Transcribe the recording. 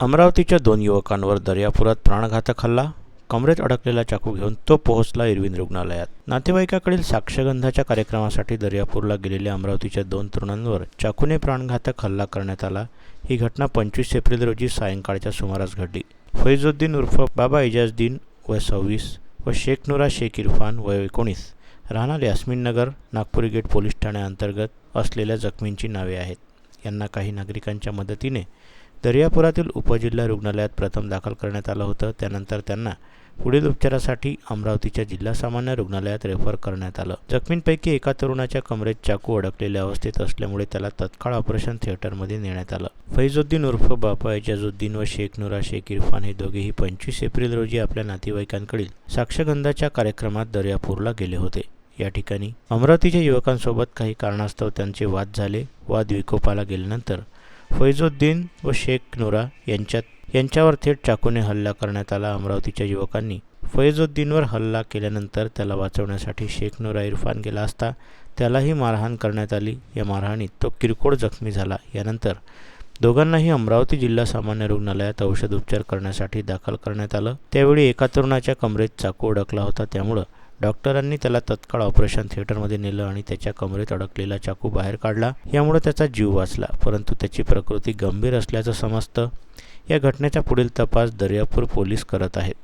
अमरावतीच्या दोन युवकांवर दर्यापुरात प्राणघातक हल्ला कमरेत अडकलेला चाकू घेऊन तो पोहोचला इरविन रुग्णालयात. नातेवाईकाकडील साक्षगंधाच्या कार्यक्रमासाठी दर्यापूरला गेलेल्या अमरावतीच्या दोन तरुणांवर चाकूने प्राणघातक हल्ला करण्यात आला. ही घटना पंचवीस एप्रिल रोजी सायंकाळच्या सुमारास घडली. फैजुद्दीन उर्फ बाबा इजाजद्दीन वय सव्वीस व शेख नुरा शेख इरफान वय एकोणीस राहणार यास्मिन नगर नागपुरी गेट पोलीस ठाण्याअंतर्गत असलेल्या जखमींची नावे आहेत. यांना काही नागरिकांच्या मदतीने दर्यापुरातील उपजिल्हा रुग्णालयात प्रथम दाखल करण्यात आलं होतं. त्यानंतर त्यांना पुढील उपचारासाठी अमरावतीच्या जिल्हा सामान्य रुग्णालयात रेफर करण्यात आलं. जखमींपैकी एका तरुणाच्या कमरेत चाकू अडकलेल्या अवस्थेत असल्यामुळे त्याला तत्काळ ऑपरेशन थिएटरमध्ये नेण्यात आलं. फैजुद्दीन उर्फ बापा एजाजुद्दीन व शेख नुरा शेख इरफान हे दोघेही पंचवीस एप्रिल रोजी आपल्या नातेवाईकांकडील साक्षगंधाच्या कार्यक्रमात दर्यापूरला गेले होते. या ठिकाणी अमरावतीच्या युवकांसोबत काही कारणास्तव त्यांचे वाद झाले. वाद विकोपाला गेल्यानंतर फैजुद्दीन व शेख नुरा यांच्यात यांच्यावर थेट चाकूने हल्ला करण्यात आला. अमरावतीच्या युवकांनी फैजुद्दीनवर हल्ला केल्यानंतर त्याला वाचवण्यासाठी शेख नुरा इरफान गेला असता त्यालाही मारहाण करण्यात आली. या मारहाणीत तो किरकोळ जखमी झाला. यानंतर दोघांनाही अमरावती जिल्हा सामान्य रुग्णालयात औषध उपचार करण्यासाठी दाखल करण्यात आलं. त्यावेळी एका तरुणाच्या कमरेत चाकू अडकला होता. त्यामुळं डॉक्टरांनी त्याला तत्काळ ऑपरेशन थिएटरमध्ये नेलं आणि त्याच्या कमरेत अडकलेला चाकू बाहेर काढला. यामुळे त्याचा जीव वाचला परंतु त्याची प्रकृती गंभीर असल्याचं समजतं. या घटनेचा पुढील तपास दर्यापूर पोलीस करत आहेत.